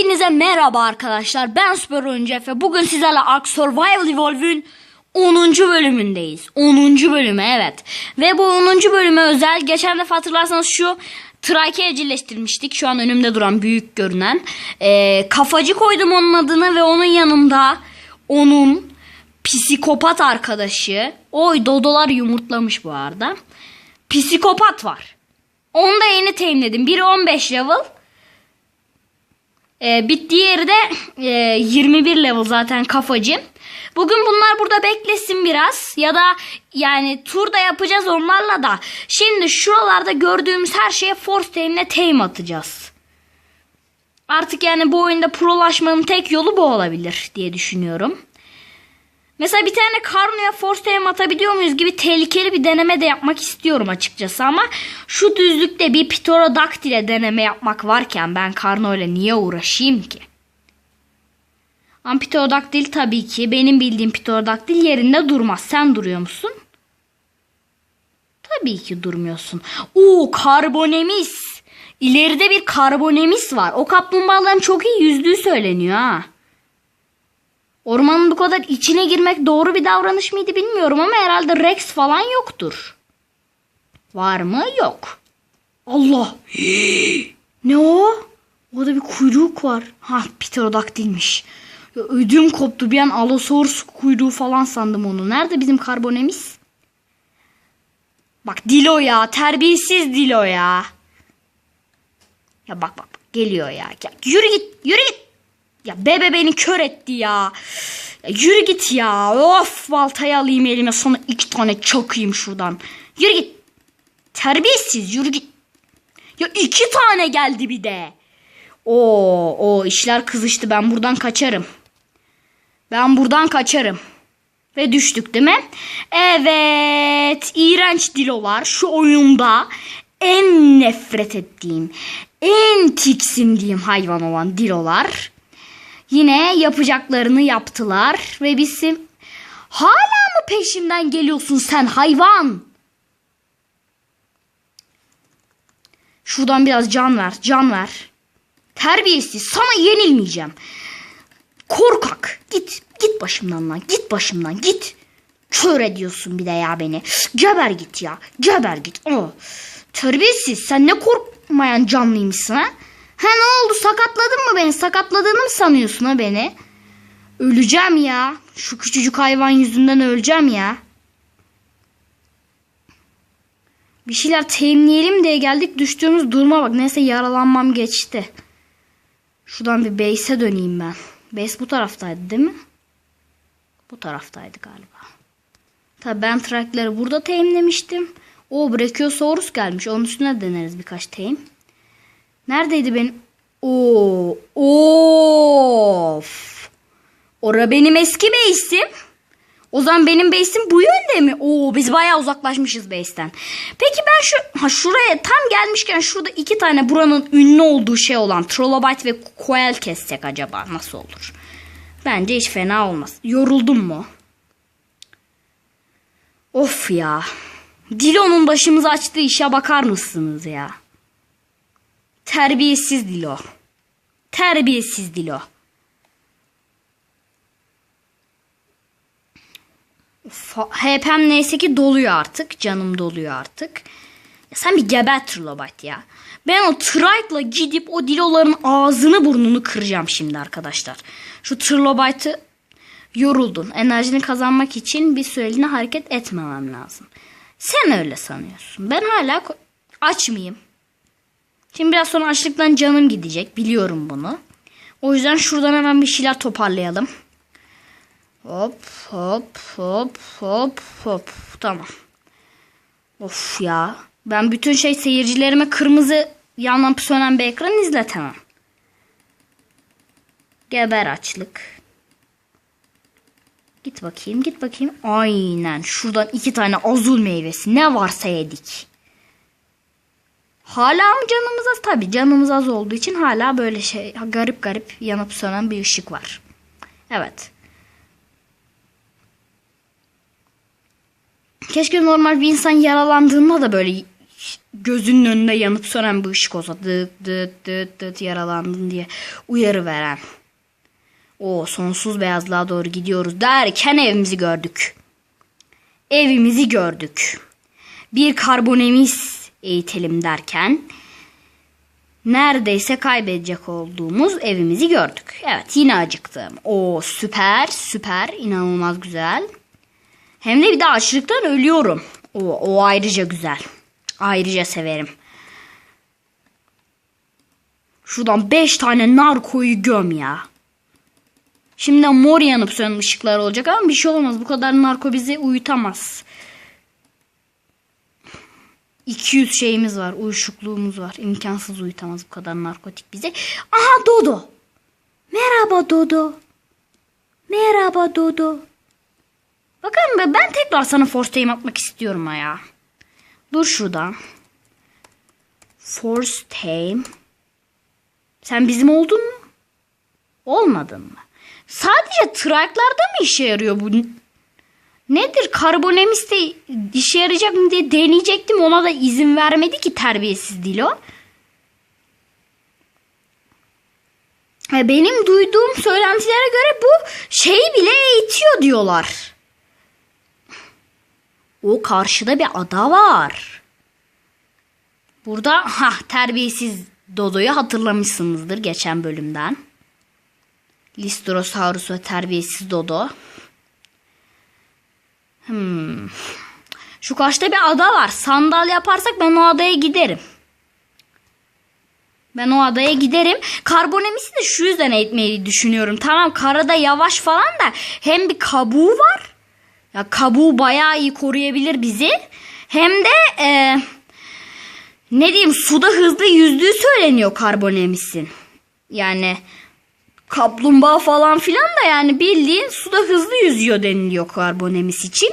Hepinize merhaba arkadaşlar. Ben Süper Oyuncu Efe. Bugün sizlerle Ark Survival Evolve'ün 10. bölümündeyiz. 10. bölümü evet. Ve bu 10. bölüme özel. Geçen defa hatırlarsanız şu Trike'i evcilleştirmiştik. Şu an önümde duran büyük görünen. Ee, kafacı koydum onun adını ve onun yanında onun psikopat arkadaşı. Oy dodolar yumurtlamış bu arada. Psikopat var. Onu da yeni teminledim. Biri 15 level. Ee, bittiği yeri de e, 21 level zaten kafacı. Bugün bunlar burada beklesin biraz ya da yani turda yapacağız onlarla da. Şimdi şuralarda gördüğümüz her şeye force tame'le tame atacağız. Artık yani bu oyunda prolaşmanın tek yolu bu olabilir diye düşünüyorum. Mesela bir tane Karno'ya force tame atabiliyor muyuz gibi tehlikeli bir deneme de yapmak istiyorum açıkçası ama şu düzlükte bir Pterodactyl'e deneme yapmak varken ben Karno ile niye uğraşayım ki? Ama Pterodactyl tabii ki benim bildiğim Pterodactyl yerinde durmaz. Sen duruyor musun? Tabii ki durmuyorsun. Oo karbonemis. İleride bir karbonemis var. O kaplumbağaların çok iyi yüzdüğü söyleniyor ha. Ormanın bu kadar içine girmek doğru bir davranış mıydı bilmiyorum ama herhalde Rex falan yoktur. Var mı? Yok. Allah. ne o? Orada bir kuyruk var. Ha pterodaktilmiş. Ya ödüm koptu bir an Allosaurus kuyruğu falan sandım onu. Nerede bizim karbonemiz? Bak Dilo ya. Terbiyesiz Dilo ya. Ya bak bak geliyor ya. ya yürü git yürü git. Ya bebe beni kör etti ya. ya. Yürü git ya. Of baltayı alayım elime sonra iki tane çakayım şuradan. Yürü git. Terbiyesiz yürü git. Ya iki tane geldi bir de. Oo, o işler kızıştı. Ben buradan kaçarım. Ben buradan kaçarım. Ve düştük değil mi? Evet. iğrenç dilolar şu oyunda en nefret ettiğim, en tiksindiğim hayvan olan dilolar. Yine yapacaklarını yaptılar ve bizim hala mı peşimden geliyorsun sen hayvan? Şuradan biraz can ver, can ver. Terbiyesiz, sana yenilmeyeceğim. Korkak, git, git başımdan lan, git başımdan, git. Kör ediyorsun bir de ya beni. Geber git ya, geber git. Oh. Terbiyesiz, sen ne korkmayan canlıymışsın ha? Ha ne oldu sakatladın mı beni? Sakatladığını mı sanıyorsun ha beni? Öleceğim ya. Şu küçücük hayvan yüzünden öleceğim ya. Bir şeyler teminleyelim diye geldik. Düştüğümüz duruma bak. Neyse yaralanmam geçti. Şuradan bir base'e döneyim ben. Base bu taraftaydı değil mi? Bu taraftaydı galiba. Tabi ben trackleri burada teminlemiştim. O Brachiosaurus gelmiş. Onun üstüne deneriz birkaç teyim. Neredeydi benim? Oo, of. Ora benim eski base'im. O zaman benim base'im bu yönde mi? Oo, biz bayağı uzaklaşmışız base'ten. Peki ben şu ha şuraya tam gelmişken şurada iki tane buranın ünlü olduğu şey olan Trilobite ve Koel kessek acaba nasıl olur? Bence hiç fena olmaz. Yoruldun mu? Of ya. Dilo'nun başımıza açtığı işe bakar mısınız ya? Terbiyesiz Dilo. Terbiyesiz Dilo. HP'm neyse ki doluyor artık. Canım doluyor artık. Sen bir geber Trilobite ya. Ben o Trike'la gidip o Dilo'ların ağzını burnunu kıracağım şimdi arkadaşlar. Şu Trilobite'ı yoruldun. Enerjini kazanmak için bir süreliğine hareket etmemem lazım. Sen öyle sanıyorsun. Ben hala aç mıyım? Şimdi biraz sonra açlıktan canım gidecek. Biliyorum bunu. O yüzden şuradan hemen bir şeyler toparlayalım. Hop hop hop hop hop. Tamam. Of ya. Ben bütün şey seyircilerime kırmızı yanıp sönen bir ekran izletemem. Geber açlık. Git bakayım git bakayım. Aynen şuradan iki tane azul meyvesi ne varsa yedik. Hala mı canımız az? Tabi canımız az olduğu için hala böyle şey garip garip yanıp sönen bir ışık var. Evet. Keşke normal bir insan yaralandığında da böyle gözünün önünde yanıp sönen bir ışık olsa dıt dıt dıt dıt yaralandın diye uyarı veren. O sonsuz beyazlığa doğru gidiyoruz derken evimizi gördük. Evimizi gördük. Bir karbonemiz eğitelim derken neredeyse kaybedecek olduğumuz evimizi gördük. Evet yine acıktım. O süper süper inanılmaz güzel. Hem de bir de açlıktan ölüyorum. O, o ayrıca güzel. Ayrıca severim. Şuradan 5 tane narkoyu göm ya. Şimdi mor yanıp sönen ışıklar olacak ama bir şey olmaz. Bu kadar narko bizi uyutamaz. 200 şeyimiz var. Uyuşukluğumuz var. İmkansız uyutamaz bu kadar narkotik bizi. Aha Dodo. Merhaba Dodo. Merhaba Dodo. Bakın be ben tekrar sana force time atmak istiyorum ha ya. Dur şurada. Force time. Sen bizim oldun mu? Olmadın mı? Sadece traklarda mı işe yarıyor bu? Nedir? Karbonemis de işe yarayacak mı diye deneyecektim. Ona da izin vermedi ki terbiyesiz Dilo. E, Benim duyduğum söylentilere göre bu şeyi bile eğitiyor diyorlar. O karşıda bir ada var. Burada ha terbiyesiz Dodo'yu hatırlamışsınızdır geçen bölümden. Listrosaurus ve terbiyesiz Dodo. Hmm. Şu karşıda bir ada var. Sandal yaparsak ben o adaya giderim. Ben o adaya giderim. Karbonemisi de şu yüzden eğitmeyi düşünüyorum. Tamam karada yavaş falan da hem bir kabuğu var. Ya kabuğu bayağı iyi koruyabilir bizi. Hem de e, ne diyeyim suda hızlı yüzdüğü söyleniyor karbonemisin. Yani kaplumbağa falan filan da yani bildiğin suda hızlı yüzüyor deniliyor karbonemis için.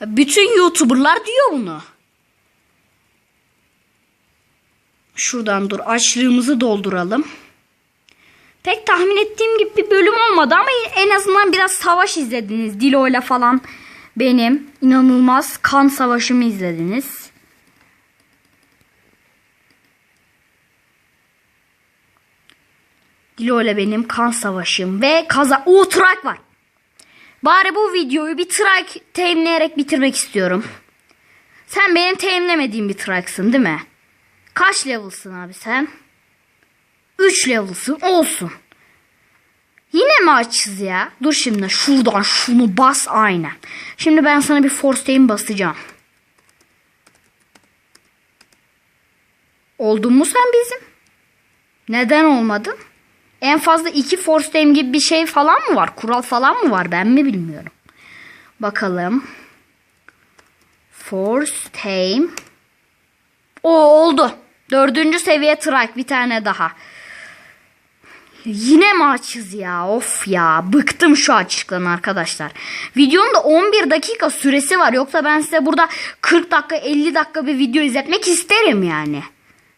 Bütün YouTuber'lar diyor bunu. Şuradan dur açlığımızı dolduralım. Pek tahmin ettiğim gibi bir bölüm olmadı ama en azından biraz savaş izlediniz. Dilo ile falan benim inanılmaz kan savaşımı izlediniz. Dilo ile benim kan savaşım ve kaza... O trak var. Bari bu videoyu bir trak teyimleyerek bitirmek istiyorum. Sen benim teyimlemediğim bir traksın değil mi? Kaç level'sın abi sen? 3 level'sın olsun. Yine mi açız ya? Dur şimdi şuradan şunu bas aynen. Şimdi ben sana bir force tame basacağım. Oldun mu sen bizim? Neden olmadın? En fazla iki force tame gibi bir şey falan mı var? Kural falan mı var? Ben mi bilmiyorum. Bakalım. Force tame. O oldu. Dördüncü seviye trike bir tane daha. Yine mi açız ya? Of ya. Bıktım şu açıktan arkadaşlar. Videonun da 11 dakika süresi var. Yoksa ben size burada 40 dakika 50 dakika bir video izletmek isterim yani.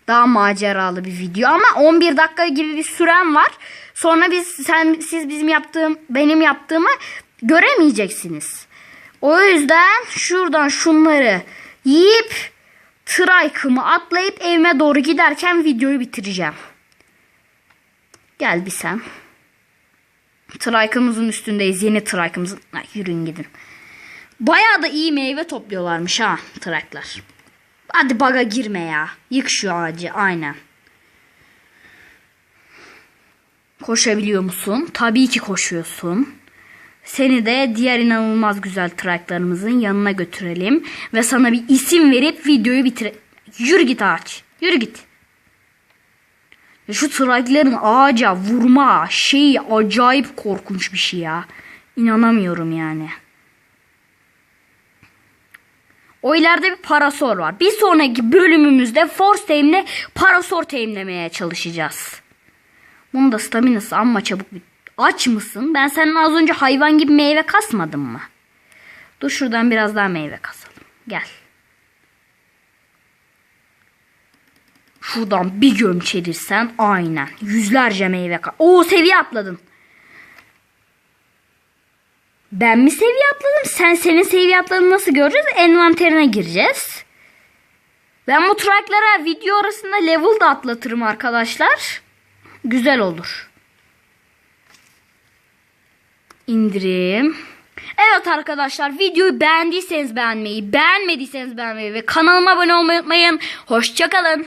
Daha maceralı bir video ama 11 dakika gibi bir süren var. Sonra biz sen siz bizim yaptığım benim yaptığımı göremeyeceksiniz. O yüzden şuradan şunları yiyip Trike'ımı atlayıp evime doğru giderken videoyu bitireceğim. Gel bir sen. Trike'ımızın üstündeyiz. Yeni Trike'ımızın. Ay, yürüyün gidin. Bayağı da iyi meyve topluyorlarmış ha Trike'lar. Hadi baga girme ya. Yık şu ağacı aynen. Koşabiliyor musun? Tabii ki koşuyorsun. Seni de diğer inanılmaz güzel traklarımızın yanına götürelim. Ve sana bir isim verip videoyu bitir... Yürü git ağaç. Yürü git. Şu trakların ağaca vurma şeyi acayip korkunç bir şey ya. İnanamıyorum yani. O ileride bir parasor var. Bir sonraki bölümümüzde force team'le parasor team'lemeye çalışacağız. Bunun da staminası amma çabuk bit. Aç mısın? Ben senin az önce hayvan gibi meyve kasmadım mı? Dur şuradan biraz daha meyve kasalım. Gel. Şuradan bir gömçerirsen aynen. Yüzlerce meyve kas. Oo seviye atladın. Ben mi seviye atladım? Sen senin seviye atladığını nasıl göreceğiz? Envanterine gireceğiz. Ben bu traklara video arasında level da atlatırım arkadaşlar. Güzel olur. İndireyim. Evet arkadaşlar videoyu beğendiyseniz beğenmeyi, beğenmediyseniz beğenmeyi ve kanalıma abone olmayı unutmayın. Hoşçakalın.